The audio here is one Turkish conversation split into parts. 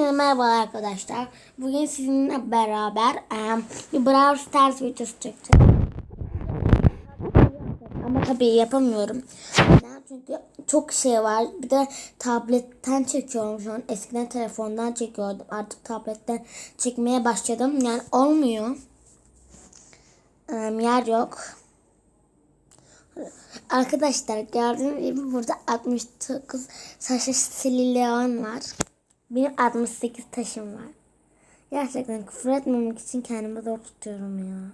Hepinize merhaba arkadaşlar. Bugün sizinle beraber em, bir Brawl Stars videosu çekeceğiz. Ama tabii yapamıyorum. Neden? Çünkü çok şey var. Bir de tabletten çekiyorum şu an. Eskiden telefondan çekiyordum. Artık tabletten çekmeye başladım. Yani olmuyor. Em, yer yok. Arkadaşlar gördüğünüz gibi burada 69 taşı sililyon var. Benim 68 taşım var. Gerçekten küfür etmemek için kendimi zor tutuyorum ya.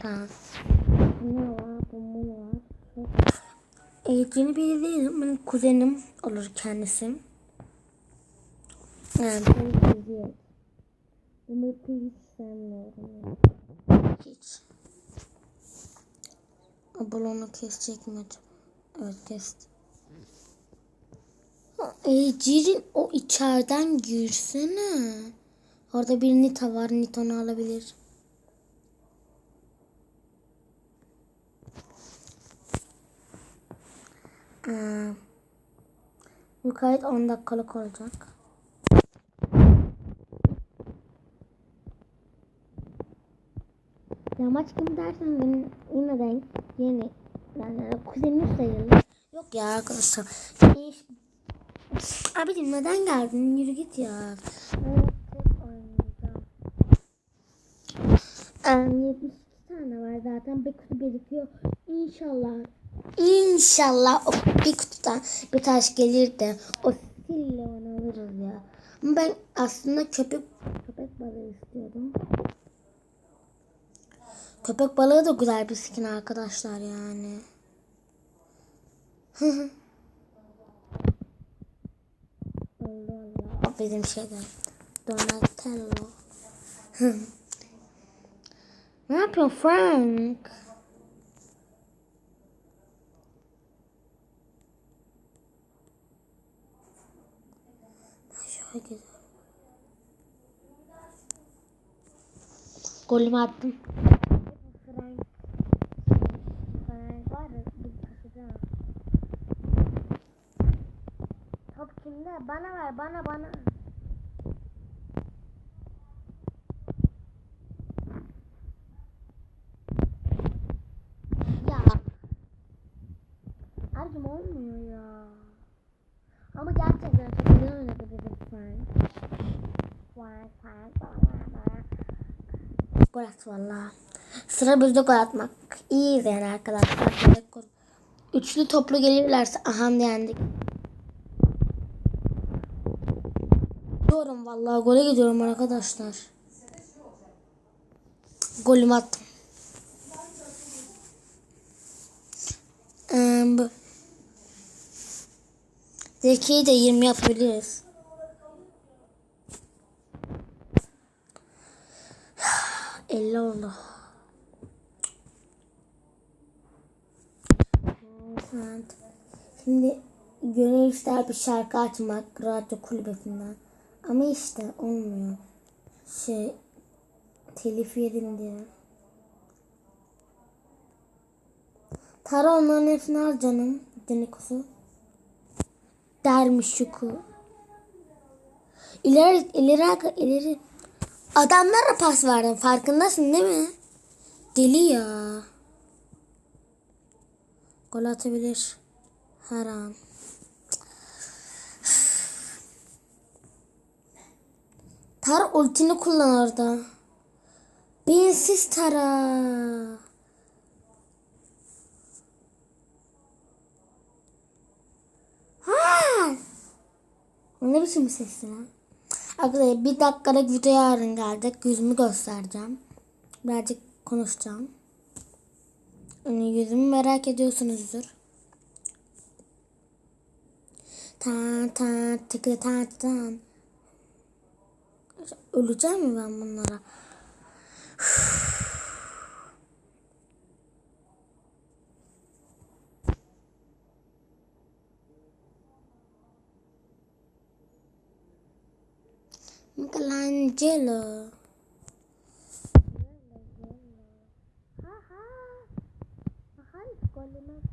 Tamam. Ne var? Bu var. E, yeni biri değilim. Benim kuzenim olur kendisi. Yani ben izleyeyim. Bu map'i hiç sevmiyorum. Hiç. Balonu kesecek mi? Evet kesti. E, Cirin o içeriden girsene. Orada bir Nita var. Nita'nı alabilir. Ee, bu kayıt 10 dakikalık olacak. Yamaç kim dersen benim yine renk yeni. Yani kuzenim sayılır. Yok ya arkadaşlar. İş... Abicim neden geldin? Yürü git ya. Oynayacağım. Ee, 72 tane var zaten. Bir kutu birikiyor. İnşallah. İnşallah o bir kutudan bir taş gelir de o sille onu alırız ya. Ama ben aslında köpek köpek balığı istiyordum. Köpek balığı da güzel bir skin arkadaşlar yani. O bizim şeyden. Donatello. ne yapıyorsun Frank? Şöyle gidelim. Golümü attım. Frank. Frank var ya bir taşıdı. Kimde? Bana ver bana bana. Ya. Abicim olmuyor ya. Ama gerçekten çok güzel oynadı dedim Frank. Gol at valla. Sıra bizde gol atmak. İyiyiz yani arkadaşlar. Üçlü toplu gelirlerse aha yendik. Gidiyorum vallahi gole gidiyorum arkadaşlar. Golümü attım. Bu. Zeki'yi de 20 yapabiliriz. Elli oldu. Evet. Şimdi gönül ister bir şarkı açmak radyo kulübesinden. Ama işte olmuyor. Şey telif yedim diye. Tara onların hepsini al canım. Denikosu. Dermiş şuku. İleri, ileri, ileri. Adamlara pas verdim. Farkındasın değil mi? Deli ya. Gol atabilir. Her an. Tara ultini kullan orada. Beyinsiz Tara. Ha! Ne biçim ses lan? Arkadaşlar bir dakikalık video yarın geldik. Yüzümü göstereceğim. Birazcık konuşacağım. Yani yüzümü merak ediyorsunuzdur. Tan tan tıkı tan tan. Öleceğim mi ben bunlara? Michelangelo. Aha. Aha, golüme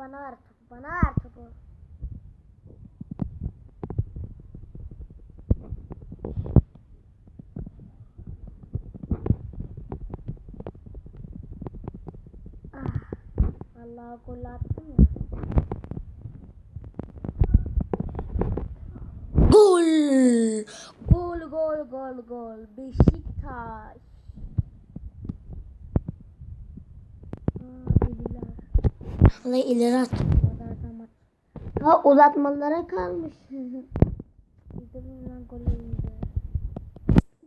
bana ver topu. Bana ver topu. Ah, vallahi gol attım ya. Gol! Gol gol gol gol. Beşiktaş. Aa, iyiler. Vallahi ileri at. Ha uzatmalara kalmış.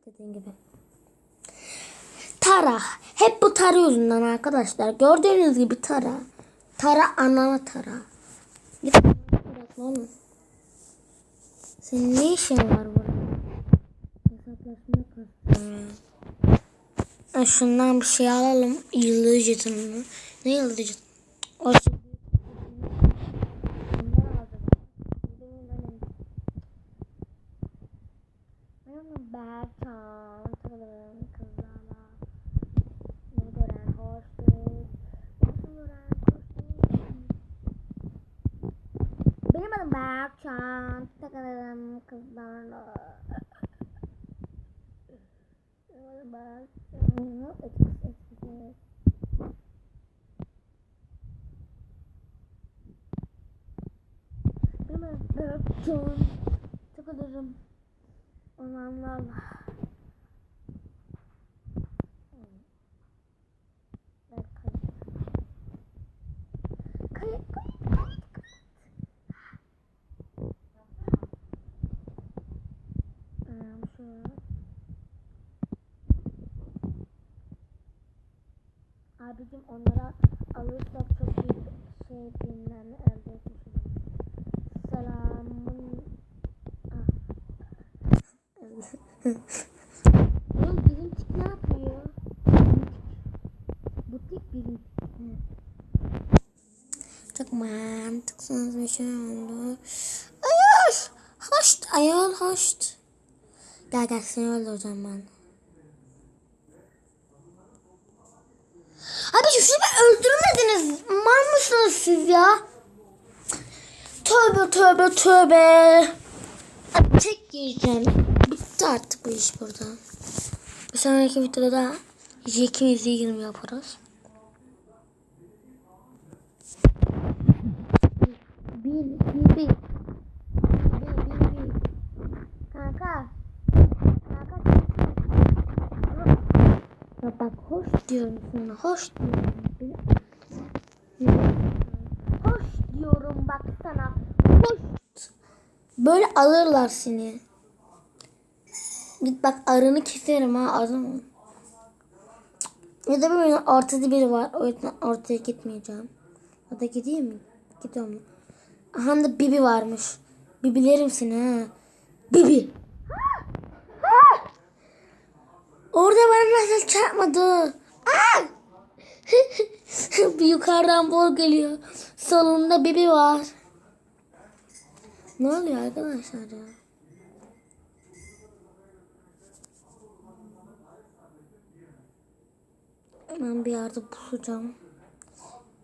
Dediğin gibi. Tara. Hep bu Tara yüzünden arkadaşlar. Gördüğünüz gibi Tara. Tara anana Tara. Git oğlum. Senin ne işin var burada? Hesaplaşma kastı. Şundan bir şey alalım. Yıldız jetonunu. Ne yıldız jetonu? Benim Berkan tanırım kızlarla. Ne gören hoştur. Nasıl gören hoştur. Benim adım Berkan. Takılırım kızlarla. Benim adım Berkan. Etkisiz etkisiz. Benim adım Berkan. Takılırım. Şöyle. Abicim onlara alırsak çok büyük şey bilmem elde etmiş oluruz. Oğlum bizim tik ne yapıyor? Bu tik bizim. Çok mantıksız bir şey oldu. Ayol! Hoşt! Ayol hoşt! Gel gel seni öldüreceğim ben. Abi beni öldürmediniz. Mal mısınız siz ya? Tövbe tövbe tövbe. Abi tek yiyeceğim. Bitti artık bu iş burada. Bir sonraki videoda ikimiz yirmi yaparız. Bir, bir, bir. Bir, bir, bir. Kanka. Kanka. Ya bak hoş diyorum sana. Hoş diyorum. Hoş diyorum bak sana. Hoş. Böyle alırlar seni. Git bak arını keserim ha arını. Ya da böyle ortada biri var. O yüzden ortaya gitmeyeceğim. Ya da gideyim mi? Gidiyorum. Aha da Bibi varmış. Bibilerim seni ha. Bibi. Orada bana nasıl çarpmadı? Bir yukarıdan bol geliyor. Solunda Bibi var. Ne oluyor arkadaşlar ya? Hemen bir yerde bulacağım.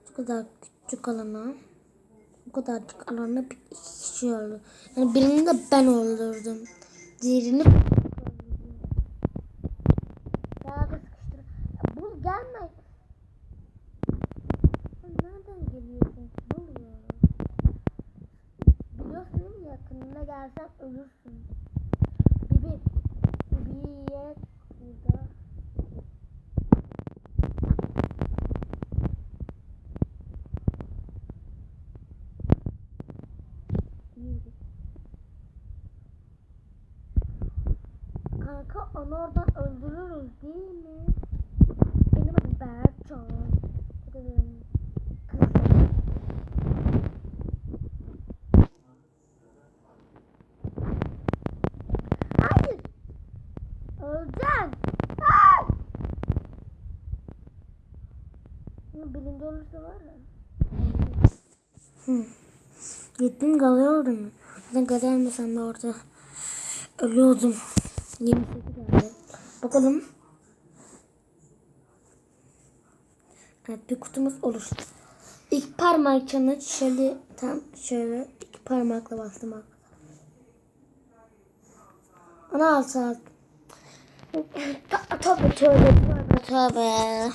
Bu kadar küçük alana. Bu kadarcık alana bir kişi öldü. Yani birini de ben öldürdüm. Diğerini Bul gelme. Nereden geliyorsun? Biliyorsun yakınına gelsen ölürsün. Bibi. Bibi'ye burada. İyiydi. Kanka onu oradan öldürürüz değil mi? Benim adım Berkcan. Dedim. Kızım. Hayır. Öleceksin. Hayır. Birinci olursa var ya. Gittim kalıyordum. Ben kazanmasam da orada ölüyordum. 28 geldi. Bakalım. Evet bir kutumuz oluştu. İlk parmak çanı şöyle tam şöyle iki parmakla bastım. Ana alt saat. Tövbe tövbe tövbe tövbe.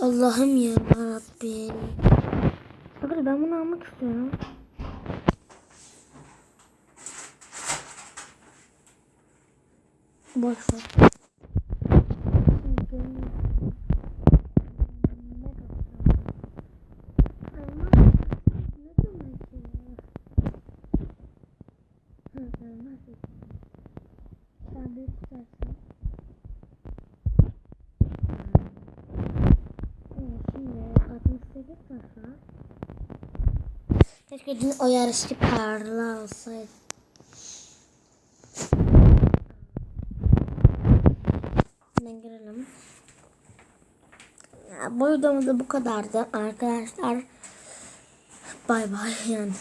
Allah'ım ya Rabbim. Arkadaşlar ben bunu almak istiyorum. Boş ver. Keşke dün o yarışçı parla olsaydı. Hemen girelim. Ya, bu videomuz da bu kadardı arkadaşlar. Bay bay yani.